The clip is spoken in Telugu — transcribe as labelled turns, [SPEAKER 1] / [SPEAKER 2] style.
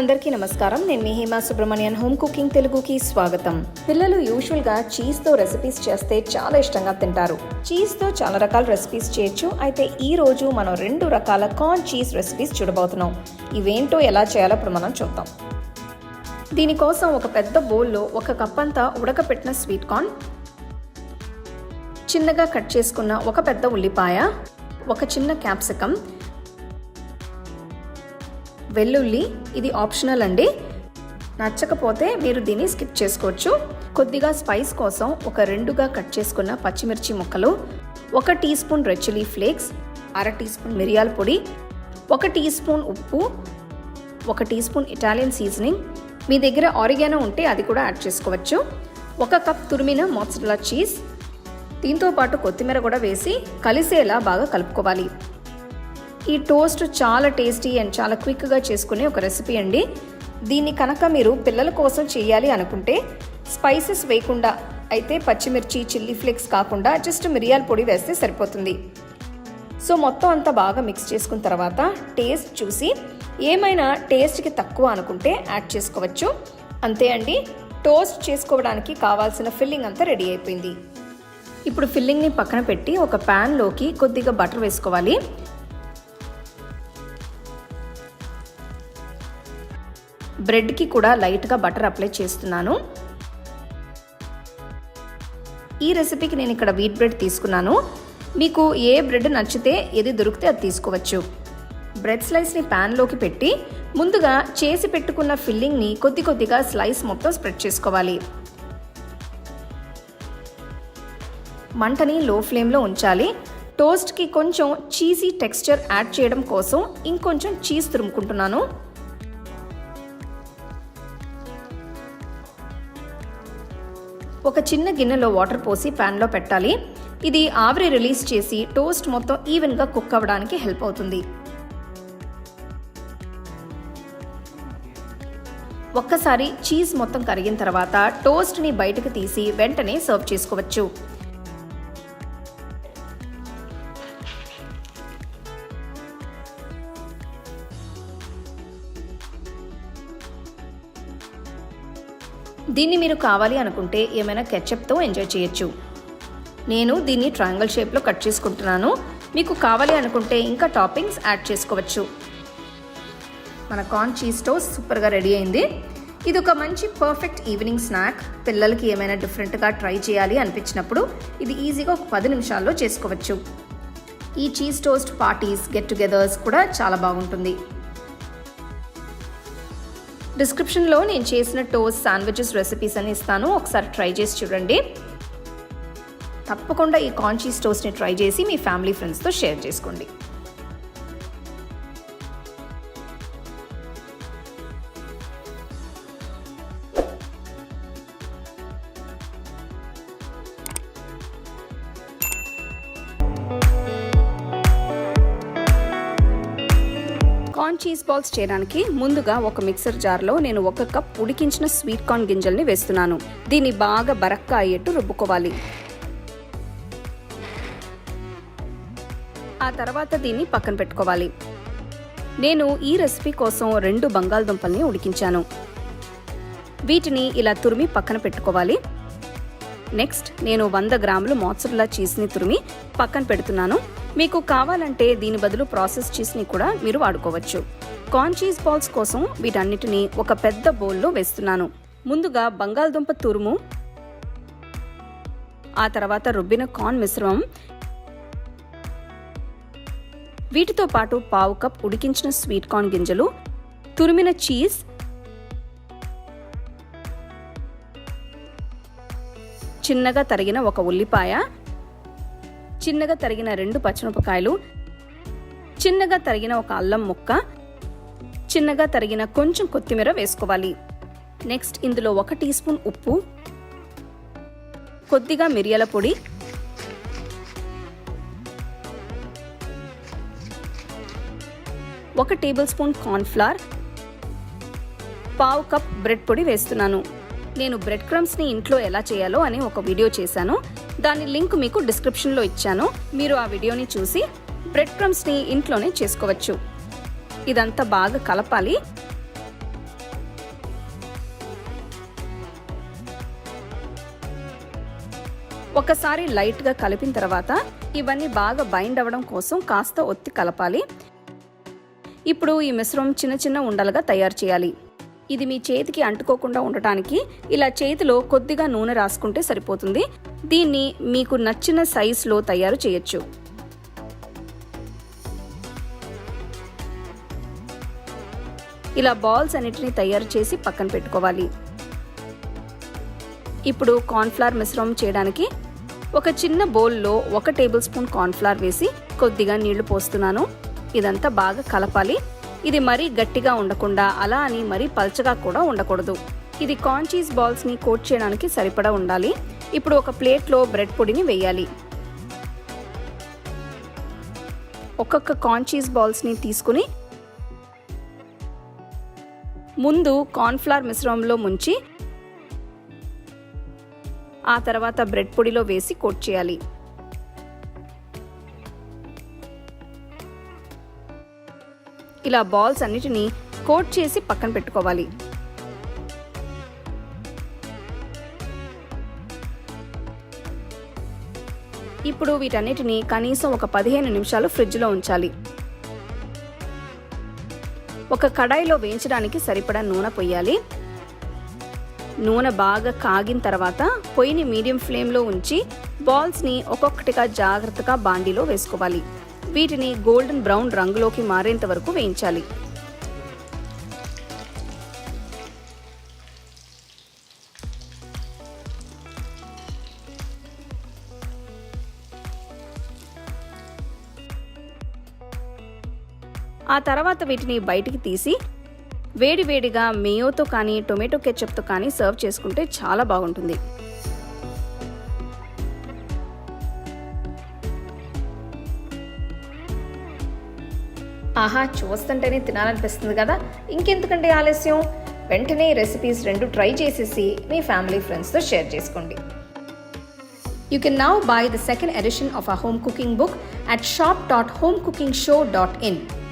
[SPEAKER 1] అందరికీ నమస్కారం. నేను మీ హేమా సుబ్రహ్మణ్యన్. హోమ్ కుకింగ్ తెలుగుకి స్వాగతం. పిల్లలు యూజువల్గా చీజ్తో రెసిపీస్ చేస్తే చాలా ఇష్టంగా తింటారు. చీజ్తో చాలా రకాల రెసిపీస్ చేయొచ్చు. అయితే ఈ రోజు మనం రెండు రకాల కార్న్ చీజ్ రెసిపీస్ చూడబోతున్నాం. ఇవేంటో ఎలా చేయాలో ఇప్పుడు మనం చూద్దాం. దీనికోసం ఒక పెద్ద బౌల్లో ఒక కప్ అంతా ఉడకపెట్టిన స్వీట్ కార్న్ చిన్నగా కట్ చేసుకున్న ఒక పెద్ద ఉల్లిపాయ ఒక చిన్న క్యాప్సికమ్ వెల్లుల్లి ఇది ఆప్షనల్ అండి. నచ్చకపోతే మీరు దీన్ని స్కిప్ చేసుకోవచ్చు. కొద్దిగా స్పైస్ కోసం ఒక రెండుగా కట్ చేసుకున్న పచ్చిమిర్చి ముక్కలు ఒక teaspoon red chilli flakes అర టీ స్పూన్ మిరియాల పొడి ఒక టీ స్పూన్ ఉప్పు ఒక టీ స్పూన్ ఇటాలియన్ సీజనింగ్. మీ దగ్గర ఆరిగానో ఉంటే అది కూడా యాడ్ చేసుకోవచ్చు. ఒక కప్ తురిమిన మోత్సరలా చీజ్. దీంతో పాటు కొత్తిమీర కూడా వేసి కలిసేలా బాగా కలుపుకోవాలి. ఈ టోస్ట్ చాలా టేస్టీ అండ్ చాలా క్విక్గా చేసుకునే ఒక రెసిపీ అండి. దీన్ని కనుక మీరు పిల్లల కోసం చేయాలి అనుకుంటే స్పైసెస్ వేయకుండా అయితే పచ్చిమిర్చి చిల్లీ ఫ్లేక్స్ కాకుండా జస్ట్ మిరియాల పొడి వేస్తే సరిపోతుంది. సో మొత్తం అంతా బాగా మిక్స్ చేసుకున్న తర్వాత టేస్ట్ చూసి ఏమైనా టేస్ట్కి తక్కువ అనుకుంటే యాడ్ చేసుకోవచ్చు. అంతే అండి టోస్ట్ చేసుకోవడానికి కావాల్సిన ఫిల్లింగ్ అంతా రెడీ అయిపోయింది. ఇప్పుడు ఫిల్లింగ్ని పక్కన పెట్టి ఒక ప్యాన్లోకి కొద్దిగా బటర్ వేసుకోవాలి. బ్రెడ్కి కూడా లైట్గా బటర్ అప్లై చేస్తున్నాను. ఈ రెసిపీకి నేను ఇక్కడ వీట్ బ్రెడ్ తీసుకున్నాను. మీకు ఏ బ్రెడ్ నచ్చితే ఏది దొరికితే అది తీసుకోవచ్చు. బ్రెడ్ స్లైస్ని ప్యాన్లోకి పెట్టి ముందుగా చేసి పెట్టుకున్న ఫిల్లింగ్ని కొద్ది కొద్దిగా స్లైస్ మొత్తం స్ప్రెడ్ చేసుకోవాలి. మంటని లో ఫ్లేమ్లో ఉంచాలి. టోస్ట్కి కొంచెం చీజీ టెక్స్చర్ యాడ్ చేయడం కోసం ఇంకొంచెం చీజ్ తురుముకుంటున్నాను. ఒక చిన్న గిన్నెలో వాటర్ పోసి ప్యాన్లో పెట్టాలి. ఇది ఆవిరి రిలీజ్ చేసి టోస్ట్ మొత్తం ఈవెన్గా కుక్ అవ్వడానికి హెల్ప్ అవుతుంది. ఒక్కసారి చీజ్ మొత్తం కరిగిన తర్వాత టోస్ట్ని బయటకు తీసి వెంటనే సర్వ్ చేసుకోవచ్చు. దీన్ని మీరు కావాలి అనుకుంటే ఏమైనా కెచప్తో ఎంజాయ్ చేయొచ్చు. నేను దీన్ని ట్రయాంగిల్ షేప్లో కట్ చేసుకుంటున్నాను. మీకు కావాలి అనుకుంటే ఇంకా టాపింగ్స్ యాడ్ చేసుకోవచ్చు. మన కార్న్ చీజ్ టోస్ట్ సూపర్గా రెడీ అయింది. ఇది ఒక మంచి పర్ఫెక్ట్ ఈవినింగ్ స్నాక్. పిల్లలకి ఏమైనా డిఫరెంట్గా ట్రై చేయాలి అనిపించినప్పుడు ఇది ఈజీగా ఒక పది నిమిషాల్లో చేసుకోవచ్చు. ఈ cheese toast parties get togethers కూడా చాలా బాగుంటుంది. డిస్క్రిప్షన్లో నేను చేసిన టోస్ట్ శాండ్విచెస్ రెసిపీస్ అని ఇస్తాను. ఒకసారి ట్రై చేసి చూడండి. తప్పకుండా ఈ కాన్షియస్ టోస్ట్ని ట్రై చేసి మీ ఫ్యామిలీ ఫ్రెండ్స్తో షేర్ చేసుకోండి. చీజ్ బాల్స్ చేయడానికి ముందుగా ఒక మిక్సర్ జార్లో నేను ఒక కప్ ఉడికించిన స్వీట్ కార్న్ గింజల్ని వేస్తున్నాను. దీన్ని బాగా బరక్క అయ్యేట్టు రుబ్బుకోవాలి. ఆ తర్వాత దీన్ని పక్కన పెట్టుకోవాలి. నేను ఈ రెసిపీ కోసం రెండు బంగాళదుంపల్ని ఉడికించాను. వీటిని ఇలా తురిమి పక్కన పెట్టుకోవాలి. నెక్స్ట్ నేను వంద గ్రాములు మోత్సర్లా చీజ్ని తురిమి పక్కన పెడుతున్నాను. మీకు కావాలంటే దీని బదులు ప్రాసెస్ చీజ్ని కూడా మీరు వాడుకోవచ్చు. కార్న్ చీజ్ బాల్స్ కోసం వీటన్నిటిని ఒక పెద్ద బౌల్లో వేస్తున్నాను. ముందుగా బంగాళదుంప తురుము ఆ తర్వాత రుబ్బిన కార్న్ మిశ్రమం వీటితో పాటు పావు కప్ ఉడికించిన స్వీట్ కార్న్ గింజలు తురిమిన చీజ్ చిన్నగా తరిగిన ఒక ఉల్లిపాయ చిన్నగా తరిగిన రెండు పచ్చిమిరపకాయలు చిన్నగా తరిగిన ఒక అల్లం ముక్క చిన్నగా తరిగిన కొంచెం కొత్తిమీర వేసుకోవాలి. నెక్స్ట్ ఇందులో ఒక టీ స్పూన్ ఉప్పు కొద్దిగా మిరియాల పొడి ఒక టేబుల్ స్పూన్ కార్న్ఫ్లవర్ పావు కప్ బ్రెడ్ పొడి వేస్తున్నాను. నేను బ్రెడ్ క్రమ్స్ని ఇంట్లో ఎలా చేయాలో అని ఒక వీడియో చేశాను. దాని లింక్ మీకు డిస్క్రిప్షన్లో ఇచ్చాను. మీరు ఆ వీడియోని చూసి బ్రెడ్ క్రమ్స్ని ఇంట్లోనే చేసుకోవచ్చు. ఇదంతా బాగా కలపాలి. ఒకసారి లైట్గా కలిపిన తర్వాత ఇవన్నీ బాగా బైండ్ అవ్వడం కోసం కాస్త ఒత్తి కలపాలి. ఇప్పుడు ఈ మిశ్రమం చిన్న చిన్న ఉండలుగా తయారు చేయాలి. ఇది మీ చేతికి అంటుకోకుండా ఉండటానికి ఇలా చేతిలో కొద్దిగా నూనె రాసుకుంటే సరిపోతుంది. దీన్ని మీకు నచ్చిన సైజులో తయారు చేయొచ్చు. ఇలా బాల్స్ అన్నిటిని తయారు చేసి పక్కన పెట్టుకోవాలి. ఇప్పుడు కార్న్ఫ్లవర్ మిశ్రమం చేయడానికి ఒక చిన్న బౌల్లో ఒక టేబుల్ స్పూన్ కార్న్ఫ్లవర్ వేసి కొద్దిగా నీళ్ళు పోస్తున్నాను. ఇదంతా బాగా కలపాలి. ఇది మరీ గట్టిగా ఉండకుండా అలా అని మరీ పల్చగా కూడా ఉండకూడదు. ఇది కార్న్ చీజ్ బాల్స్ని కోట్ చేయడానికి సరిపడా ఉండాలి. ఇప్పుడు ఒక ప్లేట్లో బ్రెడ్ పొడిని వేయాలి. ఒక్కొక్క కార్న్ చీజ్ బాల్స్ని తీసుకుని ముందు కార్న్ఫ్లవర్ మిశ్రమంలో ముంచి ఆ తర్వాత బ్రెడ్ పొడిలో వేసి కోట్ చేయాలి. ఇలా బాల్స్ అన్నిటినీ కోట్ చేసి పక్కన పెట్టుకోవాలి. ఇప్పుడు వీటన్నిటిని కనీసం ఒక పదిహేను నిమిషాలు ఫ్రిడ్జ్లో ఉంచాలి. ఒక కడాయిలో వేయించడానికి సరిపడా నూనె పొయ్యాలి నూనె బాగా కాగిన తర్వాత పొయ్యిని మీడియం ఫ్లేమ్లో ఉంచి బాల్స్ని ఒక్కొక్కటిగా జాగ్రత్తగా బాండీలో వేసుకోవాలి. వీటిని గోల్డెన్ బ్రౌన్ రంగులోకి మారేంత వరకు వేయించాలి. ఆ తర్వాత వీటిని బయటికి తీసి వేడివేడిగా మేయోతో కానీ టొమాటో కెచప్తో కానీ సర్వ్ చేసుకుంటే చాలా బాగుంటుంది. ఆహా చూస్తుంటేనే తినాలనిపిస్తుంది కదా. ఇంకెందుకండి ఆలస్యం? వెంటనే రెసిపీస్ రెండు ట్రై చేసేసి మీ ఫ్యామిలీ ఫ్రెండ్స్తో షేర్ చేసుకోండి. You can now buy the second edition of a home cooking book at shop dot home cooking show dot in